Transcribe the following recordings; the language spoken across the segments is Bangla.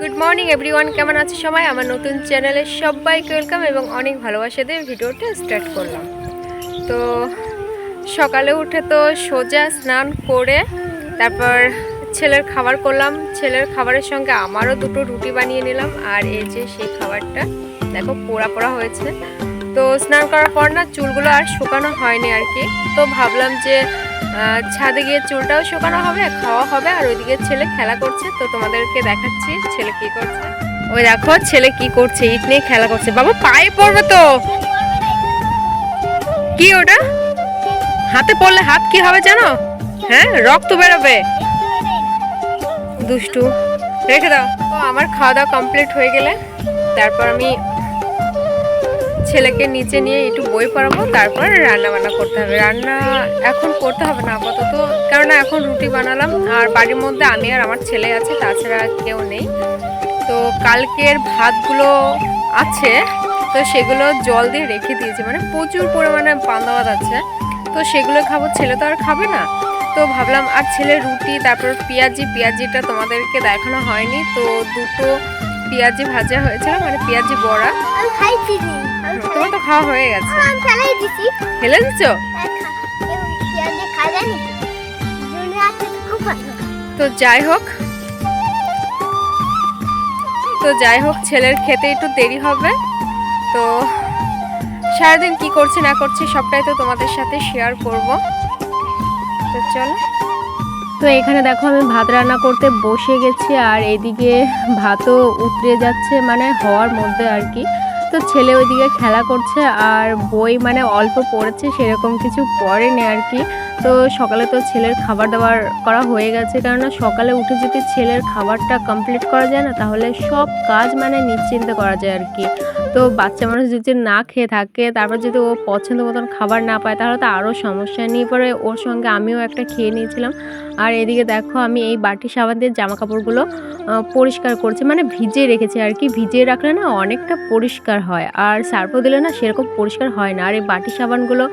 গুড মর্নিং এভরিওয়ান কেমন আছে সবাই? আমার নতুন চ্যানেলে সবাইকে ওয়েলকাম এবং অনেক ভালোবাসা দিয়ে ভিডিওটা স্টার্ট করলাম। তো সকালে উঠে তো সোজা স্নান করে তারপর ছেলের খাবার করলাম। ছেলের খাবারের সঙ্গে আমারও দুটো রুটি বানিয়ে নিলাম। আর এই যে সেই খাবারটা, দেখো পোড়া পোড়া হয়েছে। তো স্নান করার পর না চুলগুলো আর শুকানো হয়নি আর কি। তো ভাবলাম যে ছাদে গিয়ে চুলটাও শুকানো হবে, খাওয়া হবে, আর ওইদিকে ছেলে খেলা করছে। তো তোমাদেরকে দেখাচ্ছি ছেলে কি করছে। ওই দেখো ছেলে কি করছে, ইট নিয়ে খেলা করছে। বাবু, পায়ে পড়বে তো। কি ওটা? হাতে পড়লে হাত কি হবে জানো? হ্যাঁ রক্ত বেরোবে। দুষ্টু, রেখে দাও। তো আমার খাওয়া দাওয়া কমপ্লিট হয়ে গেলে, তারপর আমি ছেলেকে নিচে নিয়ে একটু বই পড়াবো, তারপর রান্না বান্না করতে হবে। রান্না এখন করতে হবে না, আপাতত। কেননা এখন রুটি বানালাম, আর বাড়ির মধ্যে আমি আর আমার ছেলে আছে, তাছাড়া কেউ নেই। তো কালকের ভাতগুলো আছে, তো সেগুলো জল দিয়ে রেখে দিয়েছি। মানে প্রচুর পরিমাণে পান্তা ভাত আছে, তো সেগুলো খাব। ছেলে তো আর খাবে না। তো ভাবলাম, আর ছেলে রুটি, তারপর পেঁয়াজি, পেঁয়াজিটা তোমাদেরকে দেখানো হয়নি। তো দুটো পেঁয়াজি ভাজা হয়েছিল মানে পেঁয়াজি বড়া। তোমার তো খাওয়া হয়ে গেছে। দিছি। ফেলে দিচ্ছ তো তো যাই হোক। তো যাই হোক ছেলের খেতে একটু দেরি হবে। তো সারাদিন কি করছি না করছি সবটাই তো তোমাদের সাথে শেয়ার করব। তো চলো। তো এখানে দেখো আমি ভাত রান্না করতে বসে গেছি আর এদিকে ভাতও উতরে যাচ্ছে মানে হওয়ার মধ্যে আর কি। তো ছেলে ওইদিকে খেলা করছে আর বই মানে অল্প পড়েছে, সেরকম কিছু পড়েনি আর কি। তো সকালে তো ছেলের খাবার দাবার করা হয়ে গেছে, কেননা সকালে উঠে যদি ছেলের খাবারটা কমপ্লিট করা যায় না, তাহলে সব কাজ মানে নিশ্চিন্তে করা যায় আর কি। তো বাচ্চা মানুষ যদি না খেয়ে থাকে, তারপর যদি ও পছন্দ মতন খাবার না পায়, তাহলে তো আরও সমস্যা। নিয়ে পরে ওর সঙ্গে আমিও একটা খেয়ে নিয়েছিলাম। আর এদিকে দেখো, আমি এই বাটি সাবান দিয়ে জামা কাপড়গুলো পরিষ্কার করছি। মানে ভিজিয়ে রেখেছি আর কি। ভিজিয়ে রাখলে না অনেকটা পরিষ্কার হয়। আর সার্ফও দিলে না সেরকম পরিষ্কার হয় না। আর এই বাটি সাবানগুলো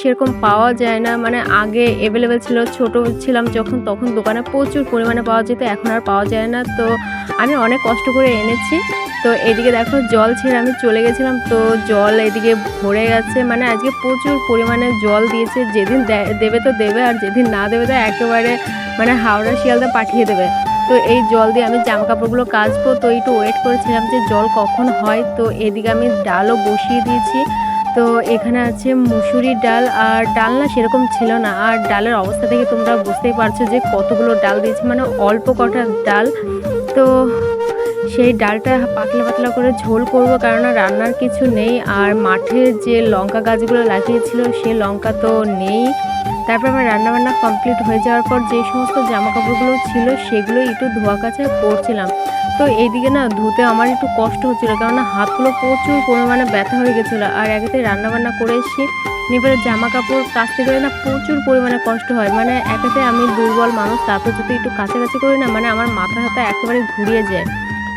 সেরকম পাওয়া যায় না। মানে আগে অ্যাভেলেবেল ছিল, ছোট ছিলাম যখন, তখন দোকানে প্রচুর পরিমাণে পাওয়া যেত। এখন আর পাওয়া যায় না। তো আমি অনেক কষ্ট করে এনেছি। তো এদিকে দেখো, জল ছেড়ে আমি চলে গেছিলাম। তো জল এদিকে ভরে গেছে। মানে আজকে প্রচুর পরিমাণে জল দিয়েছে। যেদিন দেবে তো দেবে। আর যেদিন না দেবে তো একেবারে মানে হাওড়া শিয়ালদা পাঠিয়ে দেবে। তো এই জল দিয়ে আমি জামা কাপড়গুলো কাচবো। তো একটু ওয়েট করেছিলাম যে জল কখন হয়। তো এদিকে আমি ডালও বসিয়ে দিয়েছি। তো এখানে আছে মুসুরি ডাল আর ডাল না সেরকম ছিল না। আর ডালের অবস্থা থেকে তোমরা বুঝতেই পারছ যে কতগুলো ডাল দিয়েছে। মানে অল্প কটা ডাল। তো সেই ডালটা পাতলা পাতলা করে ঝোল করব কারণ রান্নার কিছু নেই। আর মাঠে যে লঙ্কা গাছগুলো লাগিয়েছিল সে লঙ্কা তো নেই। তারপর আমার রান্নাবান্না কমপ্লিট হয়ে যাওয়ার পর যে সমস্ত জামা কাপড়গুলো ছিল সেগুলো একটু ধোয়া কাচা করছিলাম তো এইদিকে না ধুতে আমার একটু কষ্ট হচ্ছিল কারণ হাতগুলো প্রচুর পরিমাণে ব্যথা হয়ে গেছিল আর একেতে রান্নাবান্না করে এসে এবারে জামা কাপড় কাচতে গেলে না প্রচুর পরিমাণে কষ্ট হয় মানে একেতে আমি দুর্বল মানুষ, তারপর যদি একটু কাছাকাছি করি না মানে আমার মাথা হাতা একেবারে ঘুরিয়ে যায়।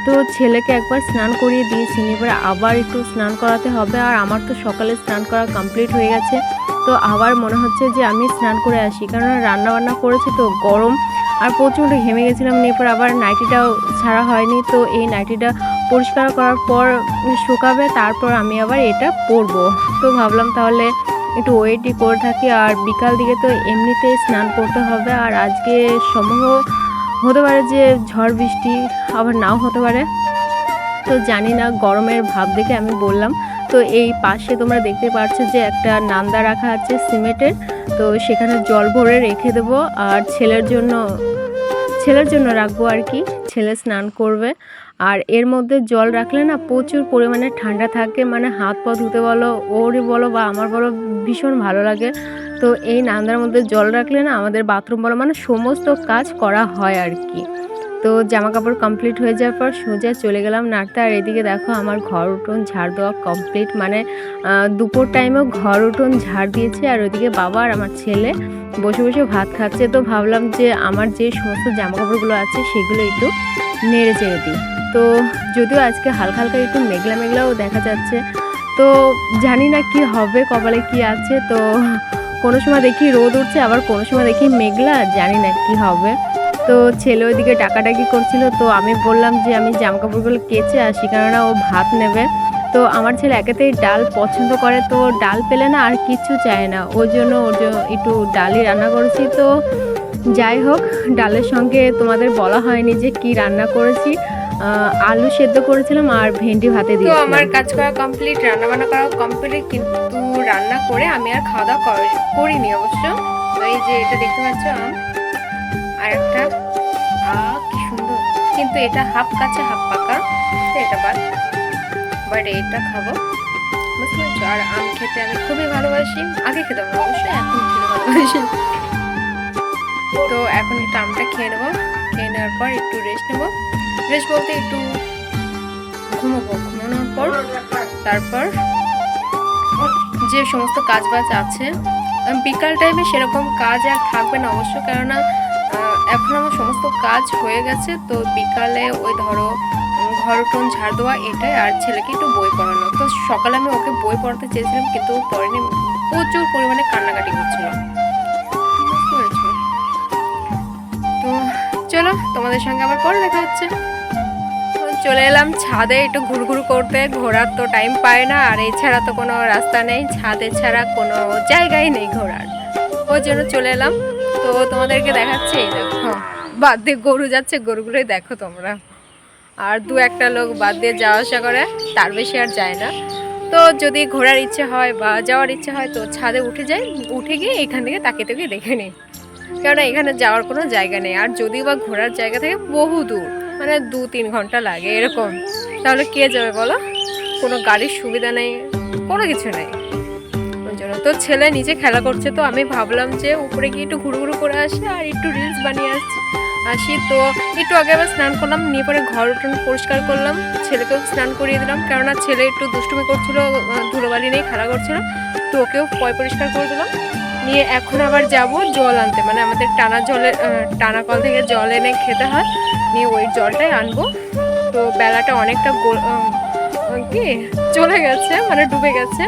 তো ছেলেকে একবার স্নান করিয়ে দিয়েছি, এবারে আবার একটু স্নান করাতে হবে আর আমার তো সকালে স্নান করা কমপ্লিট হয়ে গেছে। তো আবার মনে হচ্ছে যে আমি স্নান করে আসি। কারণ রান্না বান্না করেছি তো গরম, আর প্রচণ্ড ঘেমে গেছিলাম এরপর আবার নাইটিটাও ছাড়া হয়নি। তো এই নাইটিটা পরিষ্কার করার পর শুকাবে, তারপর আমি আবার এটা পরবো। তো ভাবলাম তাহলে একটু ওয়েটই করে থাকি, আর বিকাল দিকে তো এমনিতেই স্নান করতে হবে, আর আজকে সম্ভব হতে পারে যে ঝড় বৃষ্টি আবার নাও হতে পারে। তো জানি না, গরমের ভাব দেখে আমি বললাম তো এই পাশে তোমরা দেখতে পাচ্ছ যে একটা নান্দা রাখা আছে সিমেন্টের। তো সেখানে জল ভরে রেখে দেবো আর ছেলের জন্য ছেলের জন্য রাখব আর কি। ছেলে স্নান করবে। আর এর মধ্যে জল রাখলে না প্রচুর পরিমাণে ঠান্ডা থাকে মানে হাত পা ধুতে বলো ওরই বলো বা আমার বলো ভীষণ ভালো লাগে। তো এই নান্দার মধ্যে জল রাখলে না আমাদের বাথরুম বলো মানে সমস্ত কাজ করা হয় আর কি। তো জামা কাপড় কমপ্লিট হয়ে যাওয়ার পর সোজা চলে গেলাম নাড়তে আর এদিকে দেখো আমার ঘর উঠোন ঝাড় দেওয়া কমপ্লিট মানে দুপুর টাইমেও ঘর উঠোন ঝাড় দিয়েছে। আর ওইদিকে বাবা আর আমার ছেলে বসে বসে ভাত খাচ্ছে। তো ভাবলাম যে আমার যে সমস্ত জামা কাপড়গুলো আছে সেগুলো একটু নেড়ে চেড়ে দিই। তো যদিও আজকে হালকা হালকা একটু মেঘলা মেঘলাও দেখা যাচ্ছে। তো জানি না কি হবে, কপালে কি আছে। তো কোনো সময় দেখি রোদ উঠছে, আবার কোনো সময় দেখি মেঘলা, জানি না কি হবে। তো ছেলে ওইদিকে ডাকাডাকি করছিল তো আমি বললাম যে আমি জামা কাপড়গুলো কেচে আসি কেননা ও ভাত নেবে। তো আমার ছেলে একেতেই ডাল পছন্দ করে তো ডাল পেলে না আর কিচ্ছু চায় না। ওই জন্য ওর জন্য একটু ডালই রান্না করেছি। তো যাই হোক ডালের সঙ্গে তোমাদের বলা হয়নি যে কি রান্না করেছি। আলু সেদ্ধ করেছিলাম আর ভেন্ডি ভাতে তো আমার কাজ করা কমপ্লিট রান্না বান্না করা কমপ্লিট কিন্তু রান্না করে আমি আর খাওয়া দাওয়া করিনি অবশ্য। এই যে এটা দেখতে পাচ্ছ আম। আর একটা। কি সুন্দর। কিন্তু এটা হাফ কাঁচা, হাফ পাকা। এটা বাদ। বাট এটা খাব। বুঝতে পারছ? আর আম খেতে আমি খুবই ভালোবাসি। আগে খেতাম না, অবশ্যই এখন খেতে ভালোবাসি। তো এখন একটু আমটা খেয়ে নেব। খেয়ে নেওয়ার পর একটু রেস্ট নেব। রেস্ট বলতে একটু ঘুমোবো। ঘুমানোর পর তারপর যে সমস্ত কাজ বাজ আছে বিকাল টাইমে সেরকম কাজ আর থাকবে না অবশ্য। কেননা এখন আমার সমস্ত কাজ হয়ে গেছে, তো বিকালে ওই ধরো ঘর উঠোন ঝাড় দেওয়া এটাই, আর ছেলেকে একটু বই পড়ানো। তো সকালে আমি ওকে বই পড়াতে চেয়েছিলাম, কিন্তু পড়েনি, প্রচুর পরিমাণে কান্নাকাটি করছিল? তো চলো, তোমাদের সঙ্গে আবার পরে দেখা হচ্ছে। চলে এলাম ছাদে, একটু ঘুরঘুর করতে, ঘোরার তো টাইম পায় না, আর এছাড়া তো কোনো রাস্তা নেই, ছাদে ছাড়া কোনো জায়গাই নেই ঘোরার। ওই জন্য চলে এলাম। তো তোমাদেরকে দেখাচ্ছি, এই বাদ দিয়ে গরু যাচ্ছে, গরুগুলোই দেখো তোমরা। আর দু একটা লোক বাদ দিয়ে যাওয়া আসা করে, তার বেশি আর যায় না। তো যদি ঘোরার ইচ্ছে হয় বা যাওয়ার ইচ্ছে হয়, তো ছাদে উঠে যাই, উঠে গিয়ে এখান থেকে তাকিয়ে তাকিয়ে দেখে নিই। কেননা এখানে যাওয়ার কোনো জায়গা নেই। আর যদিও বা ঘোরার জায়গা থেকে, বহু দূর মানে দু তিন ঘণ্টা লাগে এরকম। তাহলে কে যাবে বলো? কোনো গাড়ির সুবিধা নেই, কোনো কিছু নেই। ওই জন্য। তো ছেলে নিচে খেলা করছে, তো আমি ভাবলাম যে উপরে গিয়ে একটু ঘুরু ঘুরু করে আসি আর একটু রিলস বানিয়ে আসছি। আসি। তো একটু আগে আবার স্নান করলাম, নিয়ে পরে ঘর উঠোন পরিষ্কার করলাম, ছেলেকেও স্নান করিয়ে দিলাম, কেননা ছেলে একটু দুষ্টুমি করছিল, ধুলোবালি নিয়ে খেলা করছিল, তো ওকেও পয় পরিষ্কার করে দিলাম। নিয়ে এখন আবার যাব জল আনতে মানে আমাদের টানা জলে টানা কল থেকে জল এনে খেতে হয়। নিয়ে ওই জলটাই আনব। তো বেলাটা অনেকটা কি, চলে গেছে মানে ডুবে গেছে।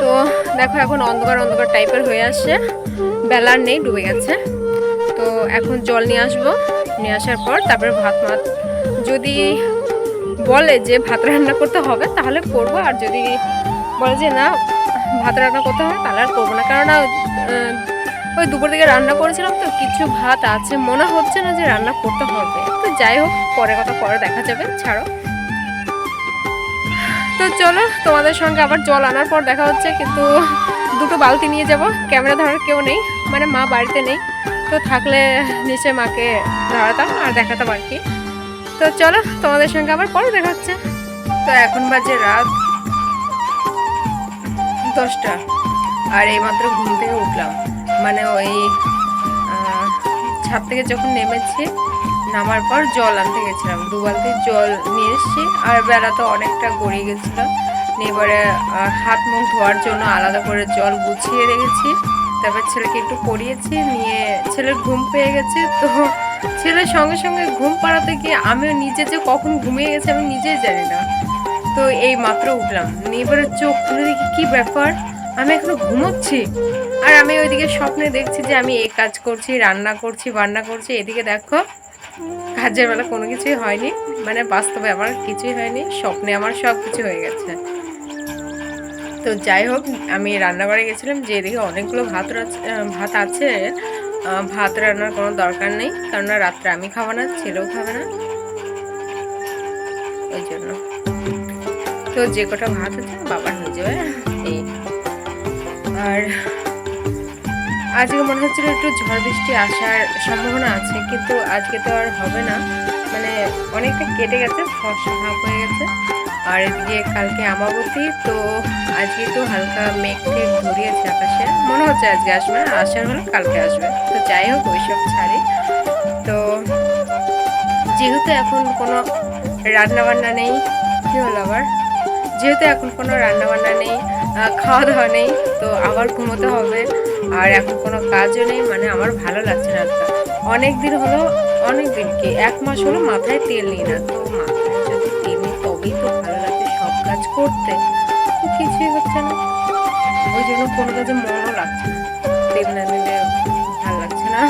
তো দেখো এখন অন্ধকার অন্ধকার টাইপের হয়ে আসছে। বেলার নেই, ডুবে গেছে। তো এখন জল নিয়ে আসব। নিয়ে আসার পর তারপরে ভাত মাত যদি বলে যে ভাত রান্না করতে হবে তাহলে করব, আর যদি বলে যে না, ভাত রান্না করতে হবে তাহলে আর করব না। কেননা ওই দুপুর থেকে রান্না করেছিলাম তো কিছু ভাত আছে, মনে হচ্ছে না যে রান্না করতে হবে। তো যাই হোক, পরে কথা, পরে দেখা যাবে, ছাড়ো। তো চলো, তোমাদের সঙ্গে আবার জল আনার পর দেখা হচ্ছে, কিন্তু দুটো বালতি নিয়ে যাব। ক্যামেরা ধরার কেউ নেই মানে মা বাড়িতে নেই। তো থাকলে নিচে মাকে ধরাতাম আর দেখাতাম আর কি। তো চলো, তোমাদের সঙ্গে আবার পরে দেখা হচ্ছে। তো এখন বাজে রাত দশটা। আর এইমাত্র ঘুম থেকে উঠলাম। মানে ওই ছাদ থেকে যখন নেমেছি, নামার পর জল আনতে গেছিলাম। দু বালতি জল নিয়ে এসেছি। আর বেলা তো অনেকটা গড়িয়ে গেছিল। এবারে হাত মুখ ধোয়ার জন্য আলাদা করে জল গুছিয়ে রেখেছি। তারপর ছেলেকে একটু পরিয়েছি নিয়ে ছেলের ঘুম পেয়ে গেছে। তো ছেলের সঙ্গে সঙ্গে ঘুম পাড়াতে গিয়ে আমিও নিজে যে কখন ঘুমিয়ে গেছে আমি নিজেই জানি না। তো এই মাত্র উঠলাম। এবারে চোখ খুলে দেখি কি ব্যাপার? আমি এখনও ঘুমোচ্ছি। আর আমি ওইদিকে স্বপ্নে দেখছি যে আমি এই কাজ করছি, রান্না করছি, বান্না করছি। এদিকে দেখো, কাজের বেলা কোনো কিছুই হয়নি। মানে বাস্তবে আমার কিছুই হয়নি, স্বপ্নে আমার সব কিছু হয়ে গেছে। তো যাই হোক, আমি রান্নাঘরে গেছিলাম যে এদিকে অনেকগুলো ভাত ভাত আছে। ভাত রান্নার কোনো দরকার নেই, কেননা রাত্রে আমি খাব না, ছেলেও খাবে না। ওই জন্য। তো যে কটা ভাত আছে, বাবা নিয়ে যাবে। এই। আর আজকে মনে হচ্ছিল একটু ঝড় বৃষ্টি আসার সম্ভাবনা আছে, কিন্তু আজকে তো আর হবে না। মানে অনেকটা কেটে গেছে, ফর্সা হয়ে গেছে। আর এদিকে কালকে আমাবতী, তো আজকে তো হালকা মেঘ টেঘ ধরিয়েছে আকাশে। মনে হচ্ছে আজকে আসবে না, আসার হলে কালকে আসবে। তো যাই হোক, ওইসব ছাড়ি। তো যেহেতু এখন কোনো রান্নাবান্না নেই, কি হলো আবার? যেহেতু এখন কোনো রান্নাবান্না নেই খাওয়া দাওয়া নেই, তো আবার ঘুমোতে হবে। আর এখন কোনো কাজও নেই মানে আমার ভালো লাগছে না। অনেক দিন হলো অনেক দিন কি, এক মাস হলো মাথায় তেল নিই না, তো করতে। কিছুই হচ্ছে না। ওই জন্য কোনো কাজে মনও লাগছে না। তেল ভালো লাগছে না।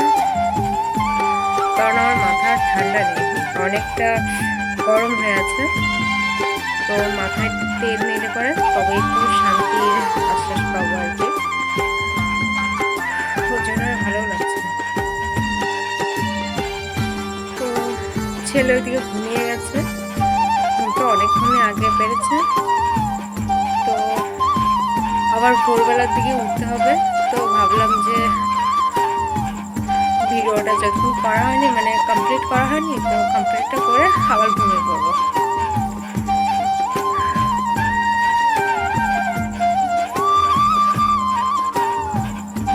অনেকটা গরম হয়ে আছে। তো মাথায় তেল নিলে পরে তবে একটু শান্তির আশ্বাস পাবো আর কি। ওর জন্য ভালো লাগছে তো ছেলে ওইদিকে ঘুমিয়ে গেছে। অনেকক্ষণই আগে বেড়েছে তো আবার ভোরবেলার দিকে উঠতে হবে। তো ভাবলাম যে ভিডিওটা যতক্ষণ করা হয়নি মানে কমপ্লিট করা হয়নি, তো কমপ্লিটটা করে আবার ঘুমিয়ে পড়ব।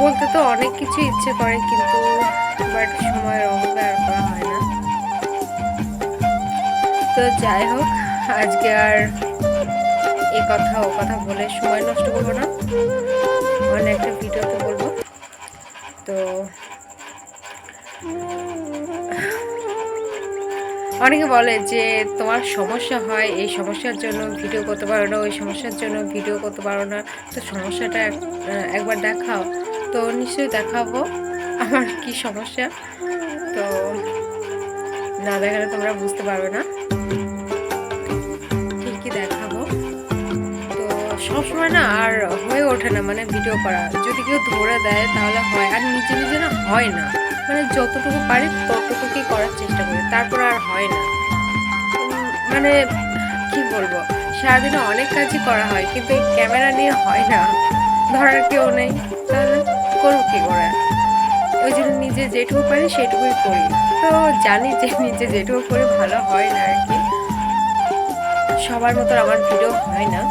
বলতে তো অনেক কিছু ইচ্ছে করে, কিন্তু বাট সময়ের অভাবে আর করা হয় না। তো যাই হোক আজকে আর এ কথা, ও কথা বলে সময় নষ্ট করব না। অন্য একটা ভিডিওতে বলব। তো, অনেকে বলে যে তোমার সমস্যা হয়, এই সমস্যার জন্য ভিডিও করতে পারো না, ওই সমস্যার জন্য ভিডিও করতে পারো না। তো সমস্যাটা এক- একবার দেখাও। তো নিশ্চয়ই দেখাবো আমার কি সমস্যা। তো না দেখালে তোমরা বুঝতে পারবে না। সবসময় না, আর হয়ে ওঠে না মানে ভিডিও করা। যদি কেউ ধরে দেয়, তাহলে হয়। আর নিজে নিজে না হয় না। মানে যতটুকু পারি, ততটুকুই করার চেষ্টা করি। তারপর আর হয় না। মানে কি বলব? সারাদিনে অনেক কাজই করা হয়, কিন্তু এই ক্যামেরা নিয়ে হয় না। ধরার কেউ নেই। তাহলে করব কি করে? ওই জন্য নিজে যেটুকু পারি, সেটুকুই করি। তো জানি যে নিজে যেটুকু করি, ভালো হয় না আর কি। সবার মতো আমার ভিডিও হয় না।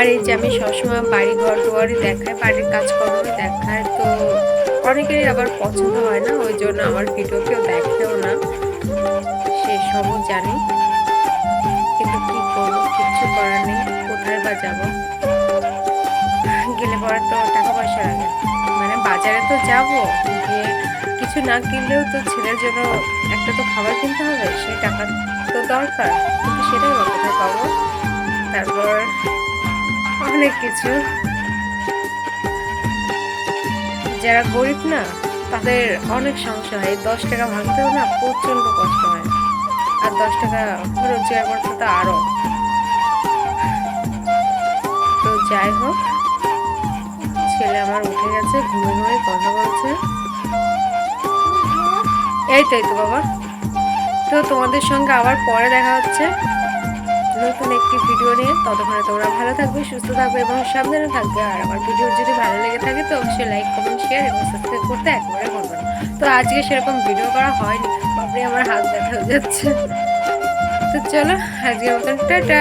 আর এই যে আমি সবসময় বাড়ি ঘর দুয়ারি দেখাই, বাড়ির কাজকর্মই দেখায় তো অনেকেরই আবার পছন্দ হয় না, ওই জন্য আমার ভিডিও কেউ দেখেও না। সেই সবও জানি। কিন্তু কি করব, কিচ্ছু করার নেই, কোথায় বা যাব? গেলে পরে তো টাকা পয়সা লাগে। মানে বাজারে তো যাব, গিয়ে কিছু না কিনলেও তো ছেলের জন্য একটা তো খাবার কিনতে হবে, সেই টাকা তো দরকার। কিন্তু সেটাই কোথায় পাবো? তারপর অনেক কিছু। যারা গরিব না, তাদের অনেক সমস্যা হয়। দশ টাকা ভাঙতেও না প্রচণ্ড কষ্ট হয়। আর দশ টাকা রোজগার করতে তো আরও তো যাই হোক, ছেলে আমার উঠে গেছে ঘুমে ঘুমে কথা বলছে। এই তো এই তো বাবা। তো তোমাদের সঙ্গে আবার পরে দেখা হচ্ছে। নতুন একটি ভিডিও নিয়ে ততক্ষণে তোমরা ভালো থাকবে, সুস্থ থাকবে এবং সাবধানে থাকবে। আর আমার ভিডিও যদি ভালো লেগে থাকে তো অবশ্যই লাইক কমেন্ট শেয়ার এবং সাবস্ক্রাইব করতে একবারে বলব তো আজকে সেরকম ভিডিও করা হয়নি। আপনি আমার হাত হয়ে যাচ্ছে। তো চলো আজকে মতন, টাটা।